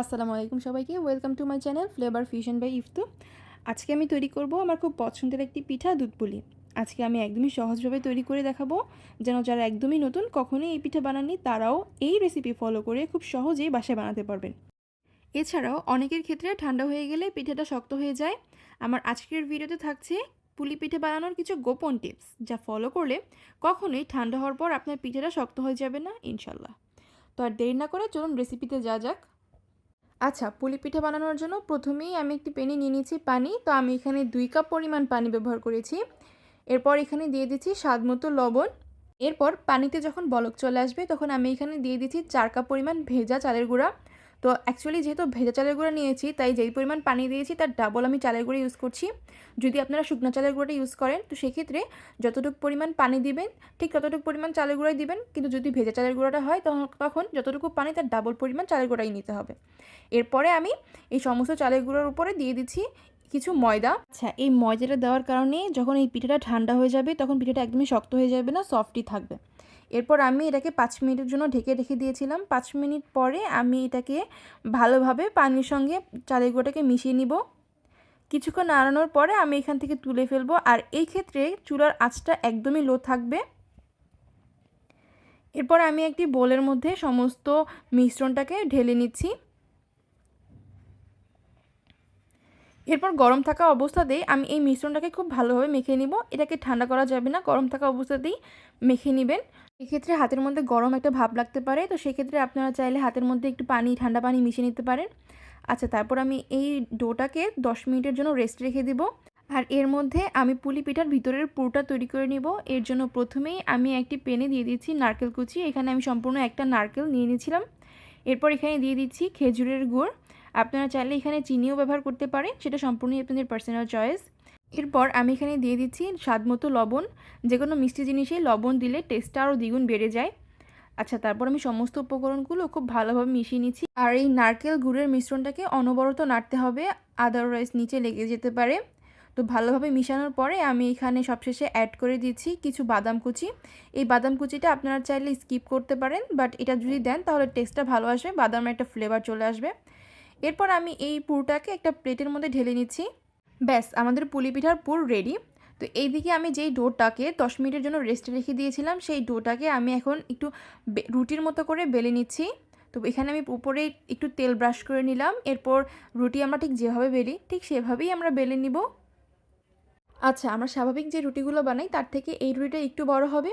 আসসালামু আলাইকুম সবাইকে। Welcome to my channel flavour fusion by Iftu আজকে আমি তৈরি করব আমার খুব পছন্দের একটি পিঠা, দুধ পুলি। আজকে আমি একদমই সহজভাবে তৈরি করে দেখাবো, যেন যারা একদমই নতুন কখনোই এই পিঠা বানাননি, তারাও এই রেসিপি ফলো করে খুব সহজেই বাসায় বানাতে পারবেন। এছাড়াও অনেকের ক্ষেত্রে ঠান্ডা হয়ে গেলে পিঠাটা শক্ত হয়ে যায়। আমার আজকের ভিডিওতে থাকছে পুলি পিঠে বানানোর কিছু গোপন টিপস যা ফলো করলে কখনোই ঠান্ডা হওয়ার পর আপনার পিঠেটা শক্ত হয়ে যাবে না, ইনশাল্লাহ। তো আর দেরি না করে চলুন রেসিপিতে যা যাক। আচ্ছা পুলি পিঠা বানানোর জন্য প্রথমেই আমি একটি পেনে নিয়ে নিয়েছি পানি। তো আমি এখানে দুই কাপ পরিমাণ পানি ব্যবহার করেছি। এরপর এখানে দিয়ে দিচ্ছি স্বাদ মতো লবণ। এরপর পানিতে যখন বলক চলে আসবে, তখন আমি এখানে দিয়ে দিচ্ছি চার কাপ পরিমাণ ভেজা চালের গুঁড়া। তো অ্যাকচুয়ালি যেহেতু ভেজা চালের গুঁড়া নিয়েছি, তাই যেই পরিমাণ পানি দিয়েছি তার ডাবল আমি চালের গুঁড়ো ইউজ করছি। যদি আপনারা শুকনো চালের গুঁড়োটা ইউজ করেন, তো সেক্ষেত্রে যতটুকু পরিমাণ পানি দিবেন, ঠিক ততটুকু পরিমাণ চালের গুঁড়াই দিবেন। কিন্তু যদি ভেজা চালের গুঁড়োটা হয় তখন যতটুকু পানি তার ডাবল পরিমাণ চালের গুঁড়াই নিতে হবে। এরপরে আমি এই সমস্ত চালের গুঁড়োর উপরে দিয়ে দিচ্ছি কিছু ময়দা। আচ্ছা এই ময়দাটা দেওয়ার কারণে যখন এই পিঠাটা ঠান্ডা হয়ে যাবে তখন পিঠাটা একদমই শক্ত হয়ে যাবে না, সফটই থাকবে। এরপর আমি এটাকে পাঁচ মিনিটের জন্য ঢেকে রেখে দিয়েছিলাম। পাঁচ মিনিট পরে আমি এটাকে ভালোভাবে পানির সঙ্গে চালের গুঁড়োটাকে মিশিয়ে নিব। কিছুক্ষণ নাড়ানোর পরে আমি এখান থেকে তুলে ফেলব। আর এই ক্ষেত্রে চুলার আঁচটা একদমই লো থাকবে। এরপর আমি একটি বোলের মধ্যে সমস্ত মিশ্রণটাকে ঢেলে নিচ্ছি। এরপর গরম থাকা অবস্থাতেই আমি এই মিশ্রণটাকে খুব ভালোভাবে মেখে নিব। এটাকে ঠান্ডা করা যাবে না, গরম থাকা অবস্থাতেই মেখে নেবেন। এক্ষেত্রে হাতের মধ্যে গরম একটা ভাব লাগতে পারে, তো সেক্ষেত্রে আপনারা চাইলে হাতের মধ্যে একটু পানি, ঠান্ডা পানি মিশিয়ে নিতে পারেন। আচ্ছা তারপর আমি এই ডোটাকে দশ মিনিটের জন্য রেস্ট রেখে দিব। আর এর মধ্যে আমি পুলি পিঠার ভিতরের পুরোটা তৈরি করে নিব। এর জন্য প্রথমেই আমি একটি পেনে দিয়ে দিচ্ছি নারকেল কুচি। এখানে আমি সম্পূর্ণ একটা নারকেল নিয়ে নিয়েছিলাম। এরপর এখানে দিয়ে দিচ্ছি খেজুরের গুড়। আপনারা চাইলে এখানে চিনিও ব্যবহার করতে পারেন, সেটা সম্পূর্ণই আপনাদের পার্সোনাল চয়েস এরপর আমি এখানে দিয়ে দিচ্ছি স্বাদ মতো লবণ, যে কোনো মিষ্টি জিনিসেই লবণ দিলে টেস্টটা আরও দ্বিগুণ বেড়ে যায়। আচ্ছা তারপর আমি সমস্ত উপকরণগুলো খুব ভালোভাবে মিশিয়ে নিচ্ছি। আর এই নারকেল গুড়ের মিশ্রণটাকে অনবরত নাড়তে হবে আদারওয়াইজ নিচে লেগে যেতে পারে। তো ভালোভাবে মিশানোর পরে আমি এখানে সবশেষে অ্যাড করে দিচ্ছি কিছু বাদাম কুচি। এই বাদাম কুচিটা আপনারা চাইলে স্কিপ করতে পারেন বাট এটা যদি দেন তাহলে টেস্টটা ভালো আসবে, বাদামের একটা ফ্লেভার চলে আসবে। এরপর আমি এই পুরটাকে একটা প্লেটের মধ্যে ঢেলে নিচ্ছি। ব্যাস, আমাদের পুলি পিঠার পুর রেডি তো এইদিকে আমি যেই ডোটাকে দশ মিনিটের জন্য রেস্টে রেখে দিয়েছিলাম, সেই ডোটাকে আমি এখন একটু রুটির মতো করে বেলে নিচ্ছি। তো এখানে আমি উপরে একটু তেল ব্রাশ করে নিলাম, এরপর রুটি আমরা ঠিক যেভাবে বেলি, ঠিক সেভাবেই আমরা বেলে নিব। আচ্ছা আমরা স্বাভাবিক যে রুটিগুলো বানাই, তার থেকে এই রুটিটা একটু বড় হবে।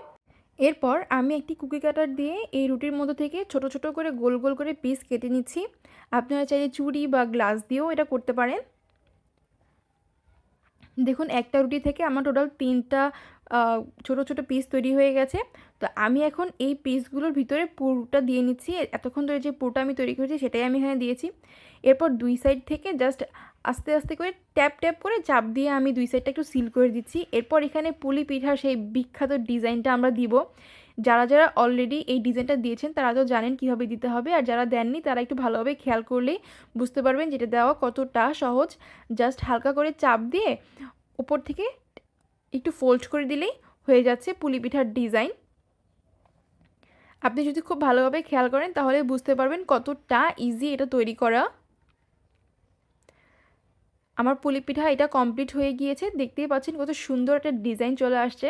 এরপর আমি একটি কুকি কাটার দিয়ে এই রুটির মধ্যে থেকে ছোট ছোট করে গোল গোল করে পিস কেটে নিচ্ছি। আপনারা চাইলে চুড়ি বা গ্লাস দিয়েও এটা করতে পারেন। দেখুন, একটা রুটি থেকে আমার টোটাল তিনটা ছোট ছোট পিস তৈরি হয়ে গেছে। তো আমি এখন এই পিসগুলোর ভিতরে পুরটা দিয়ে নিচ্ছি। এতক্ষণ ধরে যে পুরটা আমি তৈরি করেছি সেটাই আমি এখানে দিয়েছি। এরপর দুই সাইড থেকে জাস্ট আস্তে আস্তে করে ট্যাপ ট্যাপ করে চাপ দিয়ে আমি দুই সাইডটা একটু সিল করে দিচ্ছি। এরপর এখানে পুলি পিঠার সেই বিখ্যাত ডিজাইনটা আমরা দিব। যারা যারা অলরেডি এই ডিজাইনটা দিয়েছেন, তারা তো জানেন কীভাবে দিতে হবে। আর যারা দেননি, তারা একটু ভালোভাবে খেয়াল করলেই বুঝতে পারবেন যেটা দেওয়া কতটা সহজ। জাস্ট হালকা করে চাপ দিয়ে উপর থেকে একটু ফোল্ড করে দিলেই হয়ে যাচ্ছে পুলি পিঠার ডিজাইন আপনি যদি খুব ভালোভাবে খেয়াল করেন, তাহলে বুঝতে পারবেন কতটা ইজি এটা তৈরি করা। আমার পুলি পিঠা এটা কমপ্লিট হয়ে গিয়েছে। দেখতেই পাচ্ছেন কত সুন্দর একটা ডিজাইন চলে আসছে।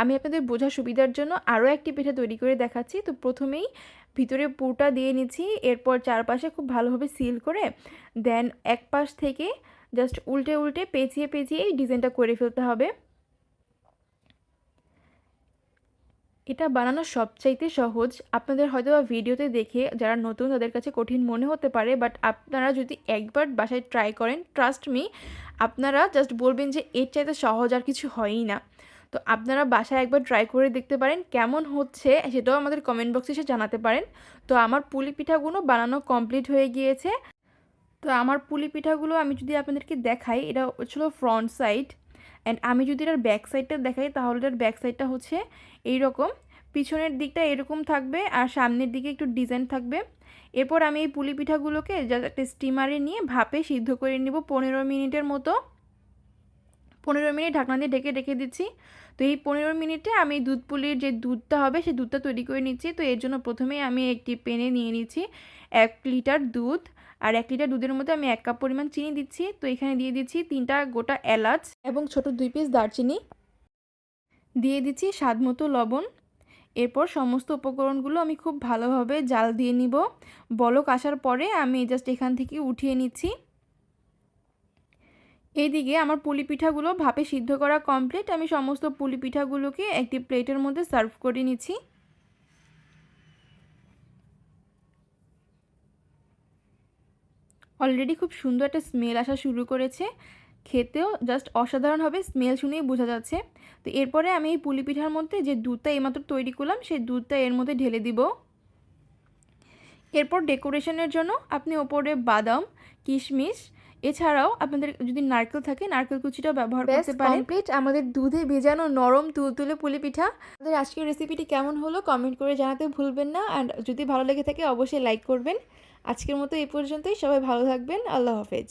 আমি আপনাদের বোঝা সুবিধার জন্য আরও একটি পিঠা তৈরি করে দেখাচ্ছি। তো প্রথমেই ভিতরে পুরটা দিয়ে নিচ্ছি, এরপর চারপাশে খুব ভালোভাবে সিল করে দেন এক পাশ থেকে জাস্ট উল্টে উল্টে পেঁচিয়ে পেঁচিয়ে এই ডিজাইনটা করে ফেলতে হবে। এটা বানানো সবচাইতে সহজ। আপনাদের হয়তো বা ভিডিওতে দেখে যারা নতুন তাদের কাছে কঠিন মনে হতে পারে বাট আপনারা যদি একবার বাসায় ট্রাই করেন ট্রাস্ট মি আপনারা জাস্ট বলবেন যে এর চাইতে সহজ আর কিছু হয়ই না। তো আপনারা বাসায় একবার ট্রাই করে দেখতে পারেন কেমন হচ্ছে সেটাও আমাদের কমেন্ট বক্সে এসে জানাতে পারেন। তো আমার পুলি পিঠাগুলো বানানো কমপ্লিট হয়ে গিয়েছে। তো আমার পুলি পিঠাগুলো আমি যদি আপনাদেরকে দেখাই, এটা ছিল ফ্রন্ট সাইড অ্যান্ড আমি যদি এটার ব্যাক সাইডটা দেখাই, তাহলে এটার ব্যাক সাইডটা হচ্ছে এই রকম পিছনের দিকটা এরকম থাকবে আর সামনের দিকে একটু ডিজাইন থাকবে। এরপর আমি এই পুলি পিঠাগুলোকে একটা স্টিমারে নিয়ে ভাপে সিদ্ধ করে নিব পনেরো মিনিটের মতো। পনেরো মিনিট ঢাকনা দিয়ে ঢেকে রেখে দিচ্ছি। তো এই পনেরো মিনিটে আমি দুধ পুলির যে দুধটা হবে সেই দুধটা তৈরি করে নিচ্ছি। তো এর জন্য প্রথমেই আমি একটি পেনে নিয়ে নিচ্ছি এক লিটার দুধ। আর এক লিটার দুধের মধ্যে আমি এক কাপ পরিমাণ চিনি দিচ্ছি। তো এখানে দিয়ে দিচ্ছি তিনটা গোটা এলাচ এবং ছোট দুই পিস দারচিনি। দিয়ে দিচ্ছি স্বাদ মতো লবণ। এরপর সমস্ত উপকরণগুলো আমি খুব ভালোভাবে জাল দিয়ে নিব। বলক আসার পরে আমি জাস্ট এখান থেকে উঠিয়ে নিচ্ছি। এইদিকে আমার পুলি পিঠাগুলো ভাপে সিদ্ধ করা কমপ্লিট আমি সমস্ত পুলি পিঠাগুলোকে একটি প্লেটের মধ্যে সার্ভ করে নিচ্ছি। অলরেডি খুব সুন্দর একটা স্মেল আসা শুরু করেছে। খেতেও জাস্ট অসাধারণ হবে স্মেল শুনেই বোঝা যাচ্ছে। তো এরপরে আমি এই পুলি পিঠার মধ্যে যে দুধটা এইমাত্র তৈরি করলাম, সেই দুধটা এর মধ্যে ঢেলে দিব। এরপর ডেকোরেশনের জন্য আপনি ওপরে বাদাম, কিশমিশ এছাড়াও আপনাদের যদি নারকেল থাকে নারকেল কুচিটাও ব্যবহার করতে পারেন। কমপ্লিট আমাদের দুধে ভেজানো নরম তুলতুলে পুলি পিঠা। আমাদের আজকের রেসিপিটি কেমন হলো কমেন্ট করে জানাতে ভুলবেন না। অ্যান্ড যদি ভালো লেগে থাকে অবশ্যই লাইক করবেন। আজকের মতো এই পর্যন্তই। সবাই ভালো থাকবেন। আল্লাহ হাফেজ।